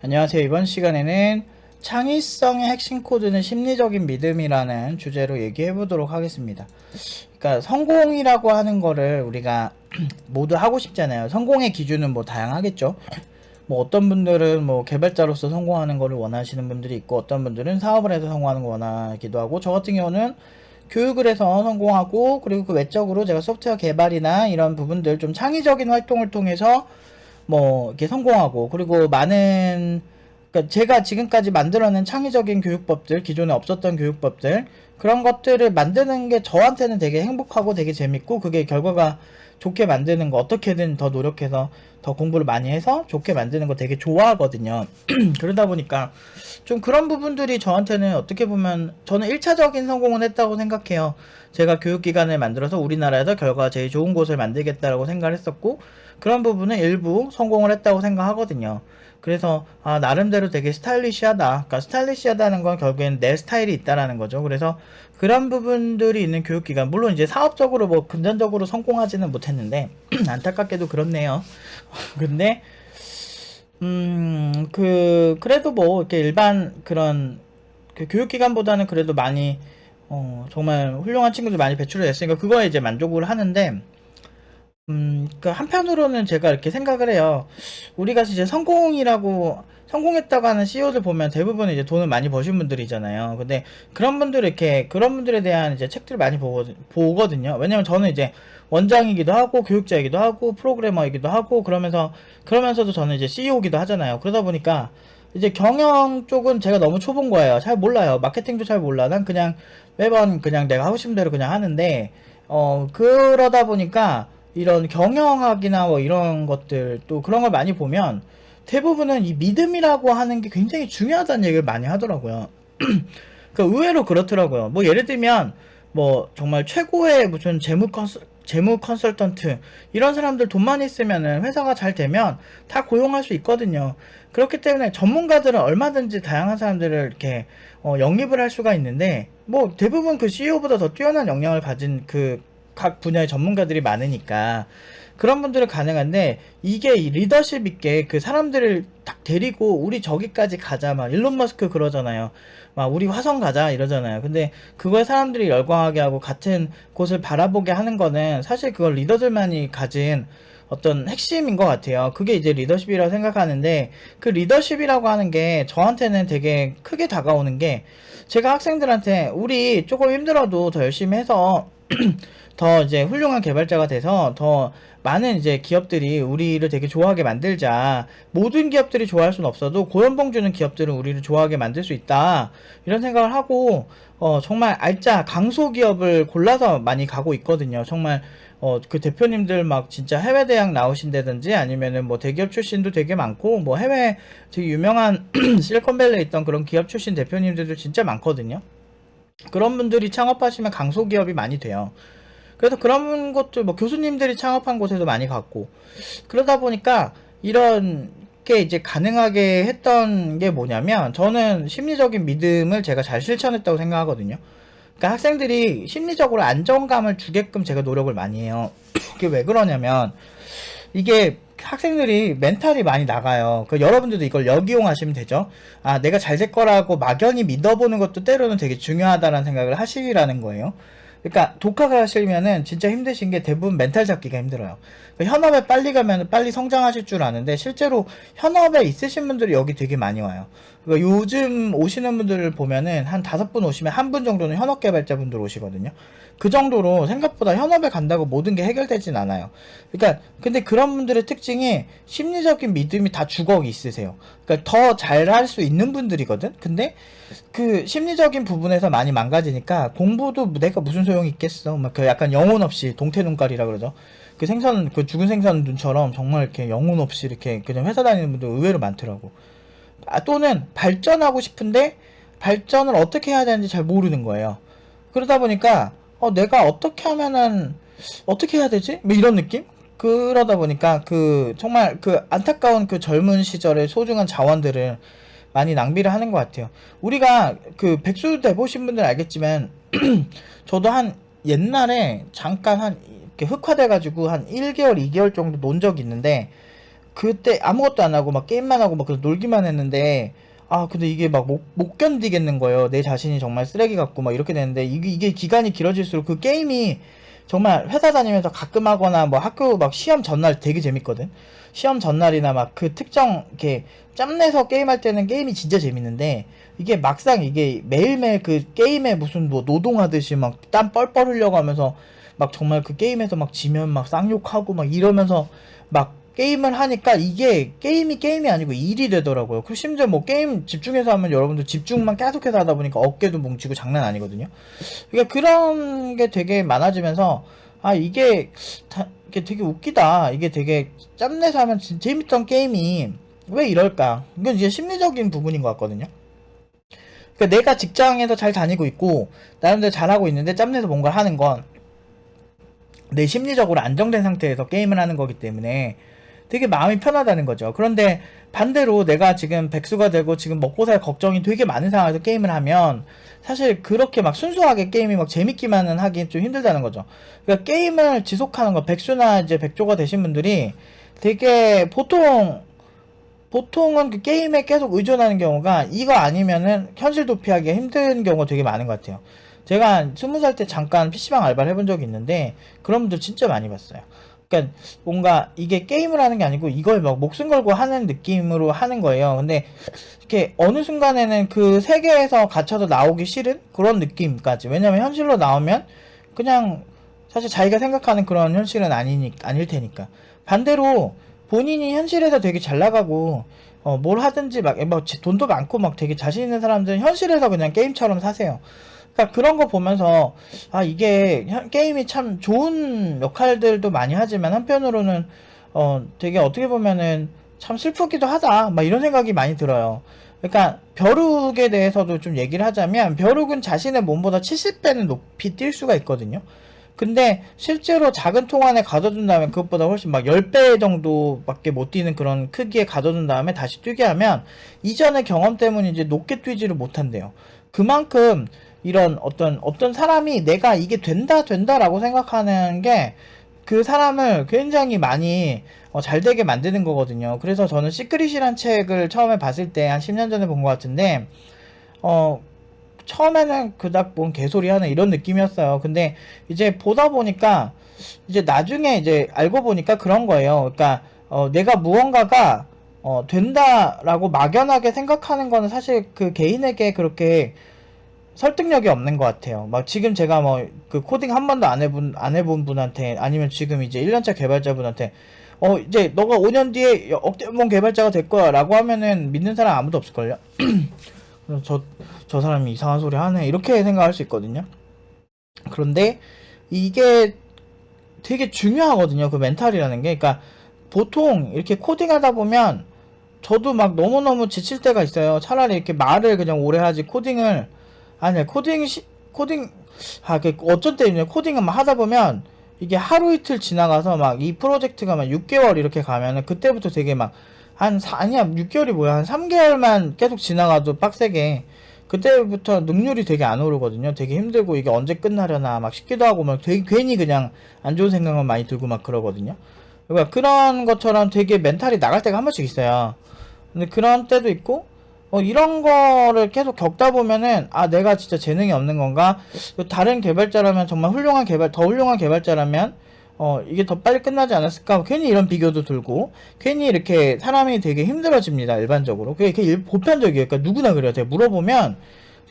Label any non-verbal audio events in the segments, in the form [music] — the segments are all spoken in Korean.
안녕하세요. 이번 시간에는 창의성의 핵심 코드는 심리적인 믿음이라는 주제로 얘기해 보도록 하겠습니다. 그러니까 성공이라고 하는 거를 우리가 [clears throat] 모두 하고 싶잖아요. 성공의 기준은 뭐 다양하겠죠. 뭐 어떤 분들은 뭐 개발자로서 성공하는 거를 원하시는 분들이 있고 어떤 분들은 사업을 해서 성공하는 거 원하기도 하고 저 같은 경우는 교육을 해서 성공하고 그리고 그 외적으로 제가 소프트웨어 개발이나 이런 부분들 좀 창의적인 활동을 통해서 뭐 이렇게 성공하고 그리고 많은 그러니까 제가 지금까지 만들어낸 창의적인 교육법들 기존에 없었던 교육법들 그런 것들을 만드는 게 저한테는 되게 행복하고 되게 재밌고 그게 결과가 좋게 만드는 거 어떻게든 더 노력해서 더 공부를 많이 해서 좋게 만드는 거 되게 좋아하거든요. [clears throat] 그러다 보니까 좀 그런 부분들이 저한테는 어떻게 보면 저는 1차적인 성공은 했다고 생각해요. 제가 교육기관을 만들어서 우리나라에서 결과가 제일 좋은 곳을 만들겠다라고 생각을 했었고 그런 부분은 일부 성공을 했다고 생각하거든요. 그래서 아 나름대로 되게 스타일리시하다. 그러니까 스타일리시하다는 건 결국엔 내 스타일이 있다라는 거죠. 그래서 그런 부분들이 있는 교육기관 물론 이제 사업적으로 뭐 금전적으로 성공하지는 못했는데 [clears throat] 안타깝게도 그렇네요. [laughs] 근데 음 그 그래도 뭐 이렇게 일반 그런 그 교육기관보다는 그래도 많이 어 정말 훌륭한 친구들 많이 배출을 했으니까 그거에 이제 만족을 하는데 음, 그 한편으로는 제가 이렇게 생각을 해요. 우리가 이제 성공이라고 성공했다고 하는 CEO들 보면 대부분 이제 돈을 많이 버신 분들이잖아요. 근데 그런 분들 이렇게 그런 분들에 대한 이제 책들을 많이 보거, 보거든요. 왜냐면 저는 이제 원장이기도 하고 교육자이기도 하고 프로그래머이기도 하고 그러면서 그러면서도 저는 이제 CEO기도 하잖아요. 그러다 보니까 이제 경영 쪽은 제가 너무 초본 거예요. 잘 몰라요. 마케팅도 잘 몰라. 난 그냥 매번 그냥 내가 하고 싶은 대로 그냥 하는데 어 그러다 보니까 이런 경영학이나 뭐 이런 것들 또 그런 걸 많이 보면 대부분은 이 믿음이라고 하는 게 굉장히 중요하다는 얘기를 많이 하더라고요. [clears throat] 그 의외로 그렇더라고요. 뭐 예를 들면 뭐 정말 최고의 무슨 재무 컨설 재무 컨설턴트 이런 사람들 돈만 있으면은 회사가 잘 되면 다 고용할 수 있거든요. 그렇기 때문에 전문가들은 얼마든지 다양한 사람들을 이렇게 어, 영입을 할 수가 있는데 뭐 대부분 그 CEO보다 더 뛰어난 역량을 가진 그 각 분야의 전문가들이 많으니까 그런 분들은 가능한데 이게 이 리더십 있게 그 사람들을 딱 데리고 우리 저기까지 가자 막 일론 머스크 그러잖아요. 막 우리 화성 가자 이러잖아요. 근데 그걸 사람들이 열광하게 하고 같은 곳을 바라보게 하는 거는 사실 그걸 리더들만이 가진 어떤 핵심인 것 같아요. 그게 이제 리더십이라고 생각하는데 그 리더십이라고 하는 게 저한테는 되게 크게 다가오는 게 제가 학생들한테 우리 조금 힘들어도 더 열심히 해서 [clears throat] 더 이제 훌륭한 개발자가 돼서 더 많은 이제 기업들이 우리를 되게 좋아하게 만들자. 모든 기업들이 좋아할 수는 없어도 고연봉 주는 기업들은 우리를 좋아하게 만들 수 있다. 이런 생각을 하고 어 정말 알짜 강소 기업을 골라서 많이 가고 있거든요. 정말 어 그 대표님들 막 진짜 해외 대학 나오신다든지 아니면은 뭐 대기업 출신도 되게 많고 뭐 해외 되게 유명한 [clears throat] 실리콘밸리에 있던 그런 기업 출신 대표님들도 진짜 많거든요. 그런 분들이 창업하시면 강소기업이 많이 돼요. 그래서 그런 것들 뭐 교수님들이 창업한 곳에도 많이 갔고 그러다 보니까 이런 게 이제 가능하게 했던 게 뭐냐면 저는 심리적인 믿음을 제가 잘 실천했다고 생각하거든요. 그러니까 학생들이 심리적으로 안정감을 주게끔 제가 노력을 많이 해요. [coughs] 그게 왜 그러냐면 이게 학생들이 멘탈이 많이 나가요. 그 여러분들도 이걸 역이용하시면 되죠. 아, 내가 잘 될 거라고 막연히 믿어보는 것도 때로는 되게 중요하다는 생각을 하시라는 거예요. 그러니까 독학을 하시면은 진짜 힘드신 게 대부분 멘탈 잡기가 힘들어요. 그 현업에 빨리 가면 빨리 성장하실 줄 아는데 실제로 현업에 있으신 분들이 여기 되게 많이 와요. 그러니까 요즘 오시는 분들을 보면은 한 다섯 분 오시면 한 분 정도는 현업 개발자분들 오시거든요. 그 정도로 생각보다 현업에 간다고 모든 게 해결되진 않아요. 그러니까 근데 그런 분들의 특징이 심리적인 믿음이 다 주걱 있으세요. 그러니까 더 잘할 수 있는 분들이거든. 근데 그 심리적인 부분에서 많이 망가지니까 공부도 내가 무슨 소용이 있겠어. 막 그 약간 영혼 없이 동태 눈깔이라 그러죠. 그 생선 그 죽은 생선 눈처럼 정말 이렇게 영혼 없이 이렇게 그냥 회사 다니는 분들 의외로 많더라고. 아, 또는 발전하고 싶은데 발전을 어떻게 해야 되는지 잘 모르는 거예요. 그러다 보니까 어 내가 어떻게 하면은 어떻게 해야 되지? 뭐 이런 느낌? 그러다 보니까 그 정말 그 안타까운 그 젊은 시절의 소중한 자원들을 많이 낭비를 하는 것 같아요. 우리가 그 백수 돼보신 분들 알겠지만 [clears throat] 저도 한 옛날에 잠깐 한 이렇게 흑화돼가지고 한 1개월, 2개월 정도 논 적이 있는데 그때 아무것도 안 하고 막 게임만 하고 막 그래서 놀기만 했는데 아 근데 이게 막 못 못 견디겠는 거예요. 내 자신이 정말 쓰레기 같고 막 이렇게 되는데 이게 이게 기간이 길어질수록 그 게임이 정말 회사 다니면서 가끔 하거나 뭐 학교 막 시험 전날 되게 재밌거든. 시험 전날이나 막 그 특정 이렇게 짬내서 게임할 때는 게임이 진짜 재밌는데 이게 막상 이게 매일매일 그 게임에 무슨 뭐 노동하듯이 막 땀 뻘뻘 흘려가면서 막 정말 그 게임에서 막 지면 막 쌍욕하고 막 이러면서 막 게임을 하니까 이게 게임이 게임이 아니고 일이 되더라고요. 그 심지어 뭐 게임 집중해서 하면 여러분들 집중만 계속해서 하다 보니까 어깨도 뭉치고 장난 아니거든요. 그러니까 그런 게 되게 많아지면서 아 이게 다, 이게 되게 웃기다. 이게 되게 짬내서 하면 진- 재밌던 게임이 왜 이럴까? 이건 이제 심리적인 부분인 것 같거든요. 그러니까 내가 직장에서 잘 다니고 있고 나름대로 잘하고 있는데 짬내서 뭔가를 하는 건 내 심리적으로 안정된 상태에서 게임을 하는 거기 때문에 되게 마음이 편하다는 거죠. 그런데 반대로 내가 지금 백수가 되고 지금 먹고 살 걱정이 되게 많은 상황에서 게임을 하면 사실 그렇게 막 순수하게 게임이 막 재밌기만은 하긴 좀 힘들다는 거죠. 그러니까 게임을 지속하는 거 백수나 이제 백조가 되신 분들이 되게 보통 보통은 그 게임에 계속 의존하는 경우가 이거 아니면은 현실 도피하기가 힘든 경우가 되게 많은 것 같아요. 제가 스무 살때 잠깐 PC방 알바를 해본 적이 있는데 그런 분들 진짜 많이 봤어요. 그러니까 뭔가 이게 게임을 하는 게 아니고 이걸 막 목숨 걸고 하는 느낌으로 하는 거예요. 근데 이렇게 어느 순간에는 그 세계에서 갇혀서 나오기 싫은 그런 느낌까지. 왜냐면 현실로 나오면 그냥 사실 자기가 생각하는 그런 현실은 아니니 아닐 테니까. 반대로 본인이 현실에서 되게 잘 나가고 어, 뭘 하든지 막, 막 지- 돈도 많고 막 되게 자신 있는 사람들은 현실에서 그냥 게임처럼 사세요. 그러니까 그런 거 보면서 아 이게 현- 게임이 참 좋은 역할들도 많이 하지만 한편으로는 어 되게 어떻게 보면은 참 슬프기도 하다 막 이런 생각이 많이 들어요. 그러니까 벼룩에 대해서도 좀 얘기를 하자면 벼룩은 자신의 몸보다 70배는 높이 뛸 수가 있거든요. 근데 실제로 작은 통 안에 가둬둔 다음에 그것보다 훨씬 막 10배 정도밖에 못 뛰는 그런 크기에 가둬둔 다음에 다시 뛰게 하면 이전의 경험 때문에 이제 높게 뛰지를 못한대요. 그만큼 이런 어떤 어떤 사람이 내가 이게 된다 된다라고 생각하는 게 그 사람을 굉장히 많이 어, 잘 되게 만드는 거거든요. 그래서 저는 시크릿이란 책을 처음에 봤을 때 한 10년 전에 본 것 같은데 어 처음에는 그닥 뭔 개소리 하는 이런 느낌이었어요. 근데 이제 보다 보니까 이제 나중에 이제 알고 보니까 그런 거예요. 그러니까 어, 내가 무언가가 어, 된다라고 막연하게 생각하는 거는 사실 그 개인에게 그렇게 설득력이 없는 것 같아요. 막 지금 제가 뭐 그 코딩 한 번도 안 해본 안 해본 분한테 아니면 지금 이제 1년차 개발자분한테 어 이제 너가 5년 뒤에 억대문 개발자가 될 거야라고 하면은 믿는 사람 아무도 없을걸요. [clears throat] 저, 저 사람이 이상한 소리 하네. 이렇게 생각할 수 있거든요. 그런데 이게 되게 중요하거든요. 그 멘탈이라는 게. 그러니까 보통 이렇게 코딩하다 보면 저도 막 너무너무 지칠 때가 있어요. 차라리 이렇게 말을 그냥 오래 하지 코딩을 아니야. 코딩 시, 코딩 아, 그 어쩐 때문에 코딩을 막 하다 보면 이게 하루 이틀 지나가서 막 이 프로젝트가 막 6개월 이렇게 가면은 그때부터 되게 막 한 아니야 6개월이 뭐야 한 3개월만 계속 지나가도 빡세게 그때부터 능률이 되게 안 오르거든요. 되게 힘들고 이게 언제 끝나려나 막 싶기도 하고 막 되게 괜히 그냥 안 좋은 생각만 많이 들고 막 그러거든요. 그러니까 그런 것처럼 되게 멘탈이 나갈 때가 한 번씩 있어요. 근데 그런 때도 있고 어, 이런 거를 계속 겪다 보면은 아 내가 진짜 재능이 없는 건가? 다른 개발자라면 정말 훌륭한 개발 더 훌륭한 개발자라면 어 이게 더 빨리 끝나지 않았을까? 괜히 이런 비교도 들고 괜히 이렇게 사람이 되게 힘들어집니다 일반적으로. 그게 그게 일- 보편적이에요. 그러니까 누구나 그래요. 제가 물어보면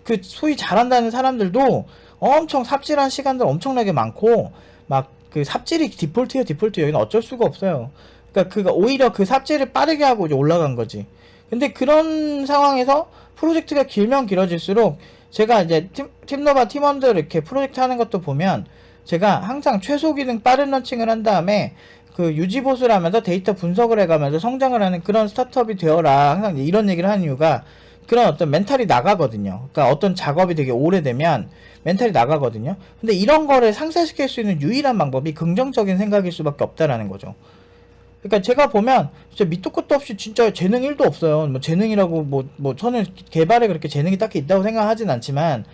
그 소위 잘한다는 사람들도 엄청 삽질한 시간들 엄청나게 많고 막 그 삽질이 디폴트예요 디폴트. 여기는 어쩔 수가 없어요. 그러니까 그가 오히려 그 삽질을 빠르게 하고 이제 올라간 거지 근데 그런 상황에서 프로젝트가 길면 길어질수록 제가 이제 팀, 팀너바 팀원들 이렇게 프로젝트 하는 것도 보면 제가 항상 최소 기능 빠른 런칭을 한 다음에 그 유지 보수를 하면서 데이터 분석을 해가면서 성장을 하는 그런 스타트업이 되어라 항상 이런 얘기를 하는 이유가 그런 어떤 멘탈이 나가거든요. 그러니까 어떤 작업이 되게 오래되면 멘탈이 나가거든요. 근데 이런 거를 상쇄시킬 수 있는 유일한 방법이 긍정적인 생각일 수밖에 없다라는 거죠. 그러니까 제가 보면 진짜 밑도 끝도 없이 진짜 재능 1도 없어요. 뭐 재능이라고 뭐, 뭐 저는 개발에 그렇게 재능이 딱히 있다고 생각하진 않지만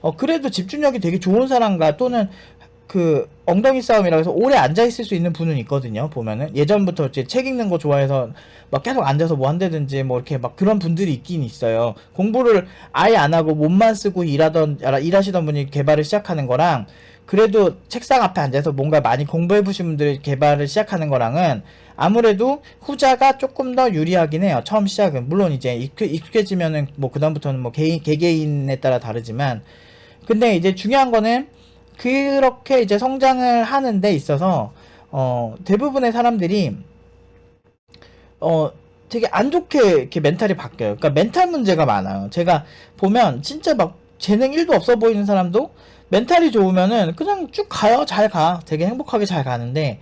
어, 그래도 집중력이 되게 좋은 사람과 또는 그 엉덩이 싸움이라고 해서 오래 앉아 있을 수 있는 분은 있거든요. 보면은 예전부터 이제 책 읽는 거 좋아해서 막 계속 앉아서 뭐 한다든지 뭐 이렇게 막 그런 분들이 있긴 있어요. 공부를 아예 안 하고 몸만 쓰고 일하던 일하시던 분이 개발을 시작하는 거랑 그래도 책상 앞에 앉아서 뭔가 많이 공부해 보신 분들이 개발을 시작하는 거랑은 아무래도 후자가 조금 더 유리하긴 해요. 처음 시작은 물론 이제 익숙, 익숙해지면은 뭐 그다음부터는 뭐 개인 개개인에 따라 다르지만 근데 이제 중요한 거는 그렇게 이제 성장을 하는 데 있어서 어 대부분의 사람들이 어 되게 안 좋게 이렇게 멘탈이 바뀌어요. 그러니까 멘탈 문제가 많아요. 제가 보면 진짜 막 재능 1도 없어 보이는 사람도 멘탈이 좋으면은 그냥 쭉 가요. 잘 가. 되게 행복하게 잘 가는데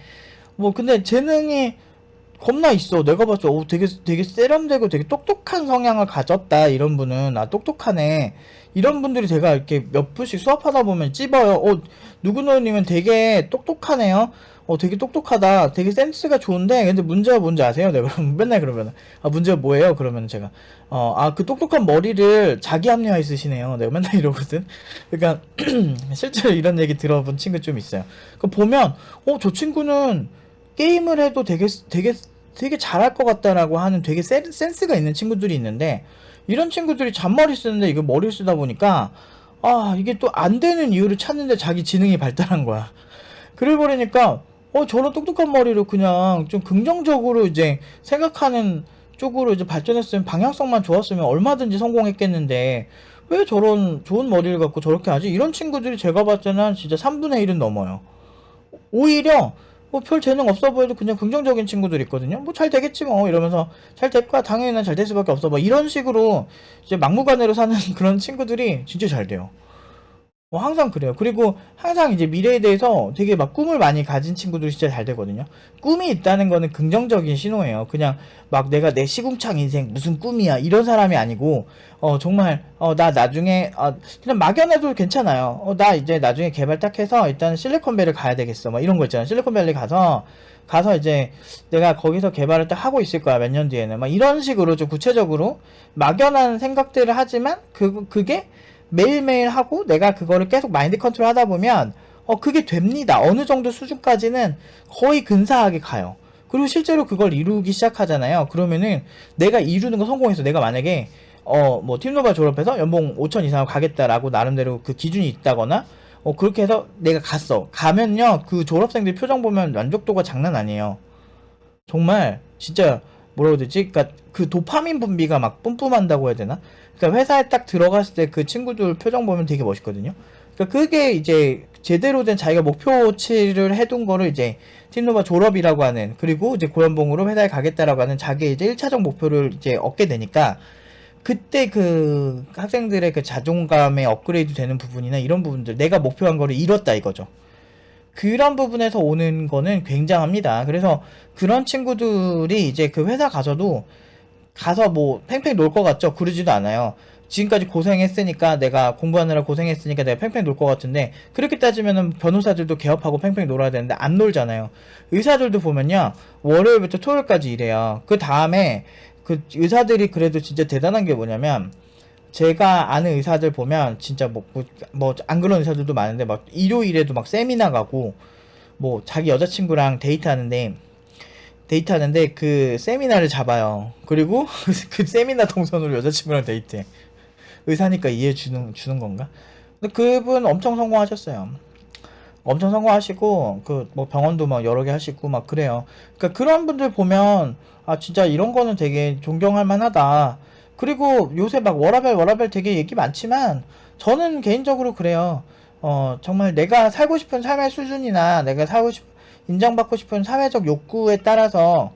뭐 근데 재능이 겁나 있어. 내가 때, 오, 되게, 되게 세련되고 되게 똑똑한 성향을 가졌다. 이런 분은, 아, 똑똑하네. 이런 분들이 제가 이렇게 몇 분씩 수업하다 보면 찝어요. 어, 누구누구님은 되게 똑똑하네요. 어, 되게 똑똑하다. 되게 센스가 좋은데, 근데 문제가 뭔지 아세요? 내가 그럼 [laughs] 맨날 그러면, 아, 문제가 뭐예요? 그러면 제가, 어, 아, 그 똑똑한 머리를 자기 합리화 있으시네요. 내가 맨날 [laughs] 이러거든. 그러니까, [clears throat] 실제로 이런 얘기 들어본 친구 좀 있어요. 그 보면, 어, 저 친구는 게임을 해도 되게, 되게, 되게 잘할 것 같다라고 하는 되게 센, 센스가 있는 친구들이 있는데, 이런 친구들이 잔머리 쓰는데 이거 머리를 쓰다 보니까, 아, 이게 또 안 되는 이유를 찾는데 자기 지능이 발달한 거야. 그래 버리니까, 어, 저런 똑똑한 머리로 그냥 좀 긍정적으로 이제 생각하는 쪽으로 이제 발전했으면 방향성만 좋았으면 얼마든지 성공했겠는데, 왜 저런 좋은 머리를 갖고 저렇게 하지? 이런 친구들이 제가 봤을 때는 진짜 3분의 1은 넘어요. 오히려 뭐 별 재능 없어 보여도 그냥 긍정적인 친구들 있거든요. 뭐 잘 되겠지 뭐 이러면서 잘 될 거야 당연히 난 잘 될 수밖에 없어 뭐 이런 식으로 이제 막무가내로 사는 [laughs] 그런 친구들이 진짜 잘 돼요. 뭐 항상 그래요. 그리고 항상 이제 미래에 대해서 되게 막 꿈을 많이 가진 친구들이 진짜 잘 되거든요. 꿈이 있다는 거는 긍정적인 신호예요. 그냥 막 내가 내 시궁창 인생 무슨 꿈이야 이런 사람이 아니고 어 정말 어 나 나중에 어 그냥 막연해도 괜찮아요. 어 나 이제 나중에 개발 딱 해서 일단 실리콘밸리 가야 되겠어. 막 이런 거 있잖아요. 실리콘밸리 가서 가서 이제 내가 거기서 개발을 딱 하고 있을 거야 몇 년 뒤에는 막 이런 식으로 좀 구체적으로 막연한 생각들을 하지만 그 그게 매일매일 하고 내가 그거를 계속 마인드 컨트롤 하다 보면 어 그게 됩니다. 어느 정도 수준까지는 거의 근사하게 가요. 그리고 실제로 그걸 이루기 시작하잖아요. 그러면은 내가 이루는 거 성공해서 내가 만약에 어 뭐 팀노바 졸업해서 연봉 5천 이상을 가겠다라고 나름대로 그 기준이 있다거나 어 그렇게 해서 내가 갔어. 가면요 그 졸업생들 표정 보면 만족도가 장난 아니에요. 정말 진짜 뭐라고 해야 되지? 그러니까 그 도파민 분비가 막 뿜뿜한다고 해야 되나? 그러니까 회사에 딱 들어갔을 때 그 친구들 표정 보면 되게 멋있거든요. 그러니까 그게 이제 제대로 된 자기가 목표치를 해둔 거를 이제 팀노바 졸업이라고 하는 그리고 이제 고연봉으로 회사에 가겠다라고 하는 자기의 이제 1차적 목표를 이제 얻게 되니까 그때 그 학생들의 그 자존감에 업그레이드 되는 부분이나 이런 부분들 내가 목표한 거를 이뤘다 이거죠. 그런 부분에서 오는 거는 굉장합니다. 그래서 그런 친구들이 이제 그 회사 가서도 가서 뭐 팽팽 놀 것 같죠? 그러지도 않아요. 지금까지 고생했으니까 내가 공부하느라 고생했으니까 내가 팽팽 놀 것 같은데 그렇게 따지면은 변호사들도 개업하고 팽팽 놀아야 되는데 안 놀잖아요. 의사들도 보면요 월요일부터 토요일까지 일해요. 그 다음에 그 의사들이 그래도 진짜 대단한 게 뭐냐면 제가 아는 의사들 보면 진짜 뭐 뭐안 그런 의사들도 많은데 막 일요일에도 막 세미나 가고 뭐 자기 여자친구랑 데이트하는데 데이트하는데 그 세미나를 잡아요. 그리고 [laughs] 그 세미나 동선으로 여자친구랑 데이트해. 의사니까 이해해 주는 주는 건가? 근데 그분 엄청 성공하셨어요. 엄청 성공하시고 그 뭐 병원도 막 여러 개 하시고 막 그래요. 그러니까 그런 분들 보면 아 진짜 이런 거는 되게 존경할 만하다. 그리고 요새 막 워라벨 워라벨 되게 얘기 많지만 저는 개인적으로 그래요. 어 정말 내가 살고 싶은 삶의 수준이나 내가 살고 싶 인정받고 싶은 사회적 욕구에 따라서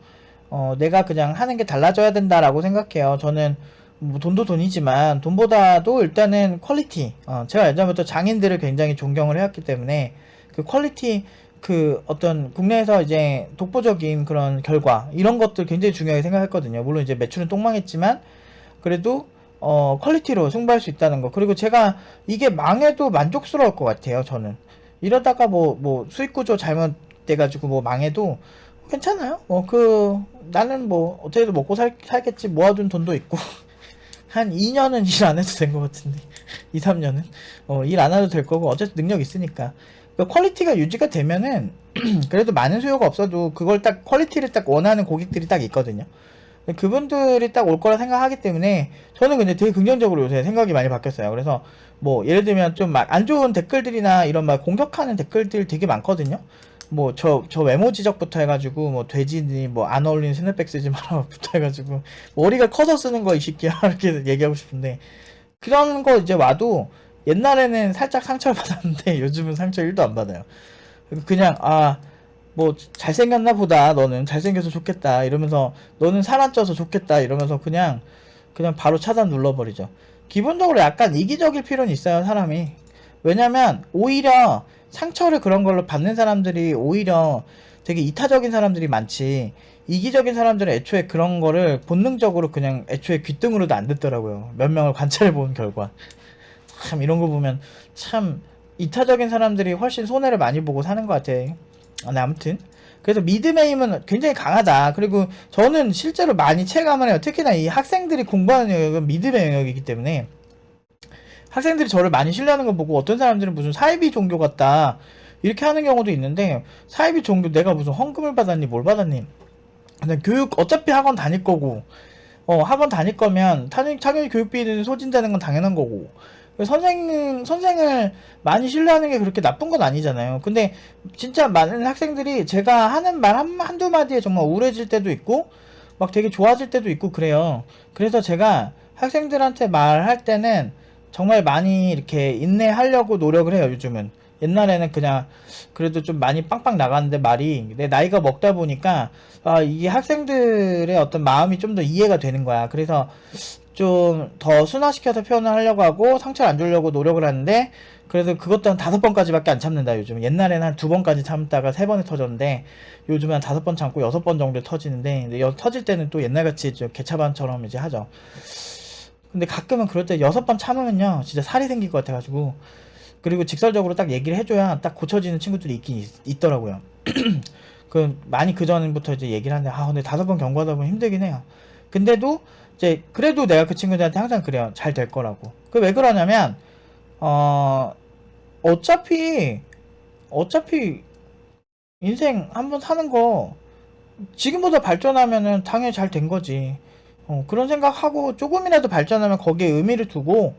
어 내가 그냥 하는 게 달라져야 된다라고 생각해요. 저는 뭐 돈도 돈이지만 돈보다도 일단은 퀄리티. 어 제가 예전부터 장인들을 굉장히 존경을 해왔기 때문에 그 퀄리티 그 어떤 국내에서 이제 독보적인 그런 결과 이런 것들 굉장히 중요하게 생각했거든요. 물론 이제 매출은 똥망했지만 그래도 어 퀄리티로 승부할 수 있다는 거. 그리고 제가 이게 망해도 만족스러울 것 같아요. 저는 이러다가 뭐 뭐 수익 구조 잘못돼가지고 뭐 망해도 괜찮아요. 뭐 그 나는 뭐 어떻게든 먹고 살 살겠지 모아둔 돈도 있고 [laughs] 한 2년은 일 안 해도 된 것 같은데 [laughs] 2, 3년은 어, 일 안 해도 될 거고 어쨌든 능력 있으니까 그 퀄리티가 유지가 되면은 [clears throat] 그래도 많은 수요가 없어도 그걸 딱 퀄리티를 딱 원하는 고객들이 딱 있거든요. 그분들이 딱 올 거라 생각하기 때문에 저는 근데 되게 긍정적으로 요새 생각이 많이 바뀌었어요. 그래서 뭐 예를 들면 좀 막 안 좋은 댓글들이나 이런 막 공격하는 댓글들 되게 많거든요. 뭐 저저 외모 지적부터 해가지고 뭐 돼지니 뭐 안 어울리는 스냅백 쓰지 마라부터 해가지고 [laughs] 머리가 커서 쓰는 거 이 새끼야 [laughs] 이렇게 얘기하고 싶은데 그런 거 이제 와도 옛날에는 살짝 상처를 [laughs] 받았는데 요즘은 상처 1도 안 받아요. 그냥 아 뭐 잘생겼나 보다 너는 잘생겨서 좋겠다 이러면서 너는 살안 쪄서 좋겠다 이러면서 그냥 그냥 바로 차단 눌러버리죠. 기본적으로 약간 이기적일 필요는 있어요 사람이. 왜냐면 오히려 상처를 그런 걸로 받는 사람들이 오히려 되게 이타적인 사람들이 많지 이기적인 사람들은 애초에 그런 거를 본능적으로 그냥 애초에 귀등으로도 안 듣더라고요. 몇 명을 관찰해 본 결과. 참 이런 거 보면 참 이타적인 사람들이 훨씬 손해를 많이 보고 사는 것 같아. 아, 네, 아무튼 그래서 힘은 굉장히 강하다. 그리고 저는 실제로 많이 체감을 해요. 특히나 이 학생들이 공부하는 영역은 믿음의 영역이기 때문에 학생들이 저를 많이 신뢰하는 거 보고 어떤 사람들은 무슨 사이비 종교 같다 이렇게 하는 경우도 있는데 사이비 종교 내가 무슨 헌금을 받았니 뭘 받았니 근데 교육 어차피 학원 다닐 거고 어 학원 다닐 거면 당연히, 당연히 교육비는 소진되는 건 당연한 거고 선생 선생을 많이 신뢰하는 게 그렇게 나쁜 건 아니잖아요. 근데 진짜 많은 학생들이 제가 하는 말 한, 한두 마디에 정말 우울해질 때도 있고 막 되게 좋아질 때도 있고 그래요. 그래서 제가 학생들한테 말할 때는 정말 많이 이렇게 인내하려고 노력을 해요, 요즘은. 옛날에는 그냥 그래도 좀 많이 빵빵 나갔는데 말이 내 나이가 먹다 보니까 아, 이게 학생들의 어떤 마음이 좀 더 이해가 되는 거야. 그래서 좀 더 순화시켜서 표현을 하려고 하고 상처를 안 주려고 노력을 하는데 그래도 그것도 한 다섯 번까지밖에 안 참는다 요즘. 옛날에는 한 두 번까지 참다가 세 번에 터졌는데 요즘은 한 다섯 번 참고 여섯 번 정도 터지는데 근데 여- 터질 때는 또 옛날같이 좀 개차반처럼 이제 하죠. 근데 가끔은 그럴 때 여섯 번 참으면요 진짜 살이 생길 것 같아가지고 그리고 직설적으로 딱 얘기를 해줘야 딱 고쳐지는 친구들이 있긴 있, 더라고요. [clears throat] 그 많이 그 전부터 이제 얘기를 하는데 아 근데 다섯 번 경고하다 보면 힘들긴 해요. 근데도 이제 그래도 내가 그 친구들한테 항상 그래요 잘 될 거라고 그 왜 그러냐면 어 어차피 어차피 인생 한번 사는 거 지금보다 발전하면은 당연히 잘 된 거지 어, 그런 생각하고 조금이라도 발전하면 거기에 의미를 두고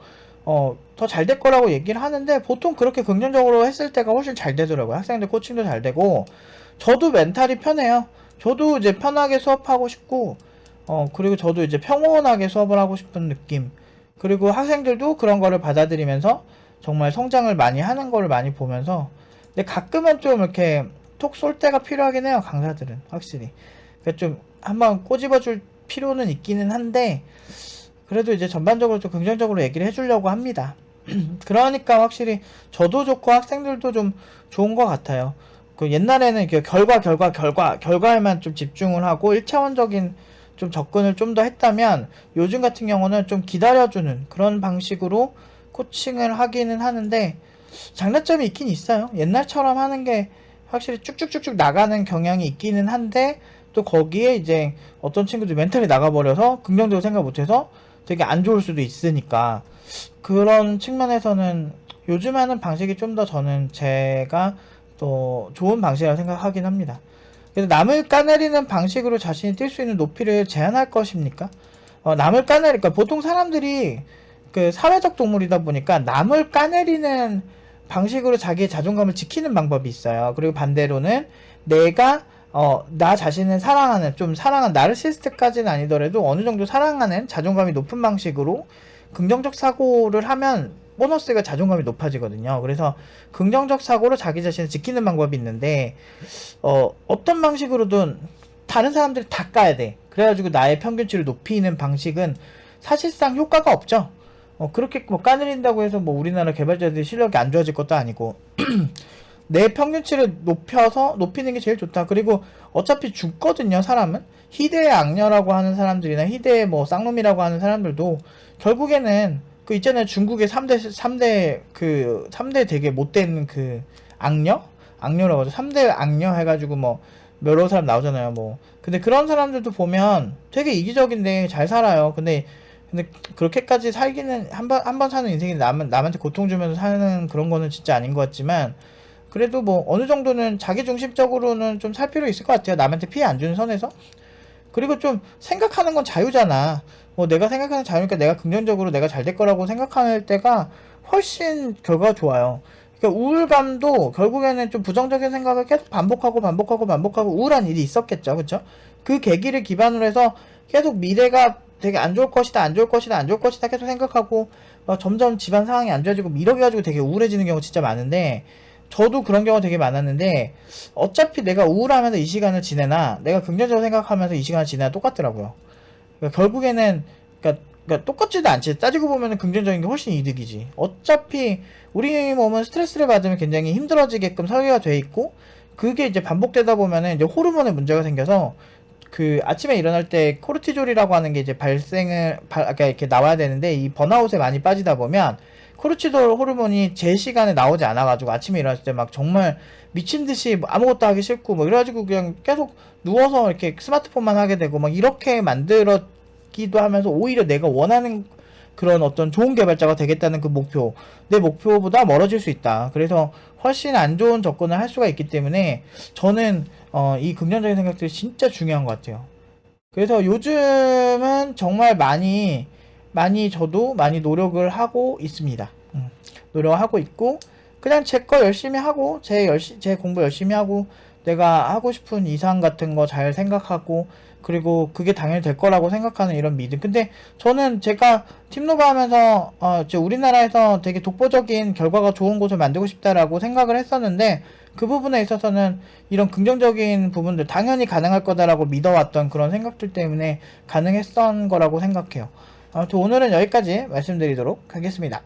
어, 더 잘 될 거라고 얘기를 하는데 보통 그렇게 긍정적으로 했을 때가 훨씬 잘 되더라고요. 학생들 코칭도 잘 되고 저도 멘탈이 편해요. 저도 이제 편하게 수업하고 싶고 어, 그리고 저도 이제 평온하게 수업을 하고 싶은 느낌. 그리고 학생들도 그런 거를 받아들이면서 정말 성장을 많이 하는 거를 많이 보면서 근데 가끔은 좀 이렇게 톡 쏠 때가 필요하긴 해요. 강사들은 확실히. 그러니까 좀 한번 꼬집어 줄 필요는 있기는 한데 그래도 이제 전반적으로 좀 긍정적으로 얘기를 해주려고 합니다. [clears throat] 그러니까 확실히 저도 좋고 학생들도 좀 좋은 것 같아요. 그 옛날에는 결과, 결과, 결과, 결과에만 좀 집중을 하고 1차원적인 좀 접근을 좀 더 했다면 요즘 같은 경우는 좀 기다려주는 그런 방식으로 코칭을 하기는 하는데 장단점이 있긴 있어요. 옛날처럼 하는 게 확실히 쭉쭉쭉쭉 나가는 경향이 있기는 한데 또 거기에 이제 어떤 친구들 멘탈이 나가버려서 긍정적으로 생각 못해서 되게 안 좋을 수도 있으니까 그런 측면에서는 요즘 하는 방식이 좀 더 저는 제가 또 좋은 방식이라고 생각하긴 합니다. 그래서 남을 까내리는 방식으로 자신이 뛸 수 있는 높이를 제한할 것입니까? 어, 남을 까내리, 그러니까 보통 사람들이 그 사회적 동물이다 보니까 남을 까내리는 방식으로 자기의 자존감을 지키는 방법이 있어요. 그리고 반대로는 내가 어, 나 자신을 사랑하는, 좀 사랑한, 나르시스트까지는 아니더라도 어느 정도 사랑하는 자존감이 높은 방식으로 긍정적 사고를 하면 보너스가 자존감이 높아지거든요. 그래서 긍정적 사고로 자기 자신을 지키는 방법이 있는데, 어, 어떤 방식으로든 다른 사람들이 다 까야 돼. 그래가지고 나의 평균치를 높이는 방식은 사실상 효과가 없죠. 어, 그렇게 뭐 까내린다고 해서 뭐 우리나라 개발자들이 실력이 안 좋아질 것도 아니고, [clears throat] 내 평균치를 높여서 높이는 게 제일 좋다. 그리고 어차피 죽거든요, 사람은. 희대의 악녀라고 하는 사람들이나 희대의 뭐 쌍놈이라고 하는 사람들도 결국에는 그 있잖아요. 중국의 3대 3대 그 3대 되게 못된 그 악녀? 악녀라고 하죠. 3대 악녀 해 가지고 뭐 여러 사람 나오잖아요. 뭐. 근데 그런 사람들도 보면 되게 이기적인데 잘 살아요. 근데 근데 그렇게까지 살기는 한 번 한 번 사는 인생이 남 남한테 고통 주면서 사는 그런 거는 진짜 아닌 것 같지만 그래도 뭐 어느 정도는 자기 중심적으로는 좀 살 필요 있을 것 같아요. 남한테 피해 안 주는 선에서. 그리고 좀 생각하는 건 자유잖아. 뭐 내가 생각하는 자유니까 내가 긍정적으로 내가 잘 될 거라고 생각할 때가 훨씬 결과가 좋아요. 그러니까 우울감도 결국에는 좀 부정적인 생각을 계속 반복하고 반복하고 반복하고 우울한 일이 있었겠죠. 그쵸? 그 계기를 기반으로 해서 계속 미래가 되게 안 좋을 것이다, 안 좋을 것이다, 안 좋을 것이다 계속 생각하고 막 점점 집안 상황이 안 좋아지고 이러게 가지고 되게 우울해지는 경우 진짜 많은데 저도 그런 경우 되게 많았는데 어차피 내가 우울하면서 이 시간을 지내나 내가 긍정적으로 생각하면서 이 시간을 지내나 똑같더라고요. 그러니까 결국에는 그러니까, 그러니까 똑같지도 않지. 따지고 보면은 긍정적인 게 훨씬 이득이지. 어차피 우리 몸은 스트레스를 받으면 굉장히 힘들어지게끔 설계가 돼 있고 그게 이제 반복되다 보면은 이제 호르몬에 문제가 생겨서 그 아침에 일어날 때 코르티졸이라고 하는 게 이제 발생을 발, 아까 이렇게 나와야 되는데 이 번아웃에 많이 빠지다 보면 코르티졸 호르몬이 제 시간에 나오지 않아가지고 아침에 일어났을 때 막 정말 미친 듯이 뭐 아무것도 하기 싫고 뭐 이래가지고 그냥 계속 누워서 이렇게 스마트폰만 하게 되고 막 이렇게 만들었기도 하면서 오히려 내가 원하는 그런 어떤 좋은 개발자가 되겠다는 그 목표 내 목표보다 멀어질 수 있다. 그래서 훨씬 안 좋은 접근을 할 수가 있기 때문에 저는 어, 이 긍정적인 생각들이 진짜 중요한 것 같아요. 그래서 요즘은 정말 많이 많이 저도 많이 노력을 하고 있습니다. 음, 노력하고 있고 그냥 제 거 열심히 하고 제 열시 제 공부 열심히 하고 내가 하고 싶은 이상 같은 거 잘 생각하고 그리고 그게 당연히 될 거라고 생각하는 이런 믿음. 근데 저는 제가 팀노바 하면서 어, 저 우리나라에서 되게 독보적인 결과가 좋은 곳을 만들고 싶다라고 생각을 했었는데 그 부분에 있어서는 이런 긍정적인 부분들 당연히 가능할 거다라고 믿어왔던 그런 생각들 때문에 가능했던 거라고 생각해요. 아무튼 오늘은 여기까지 말씀드리도록 하겠습니다.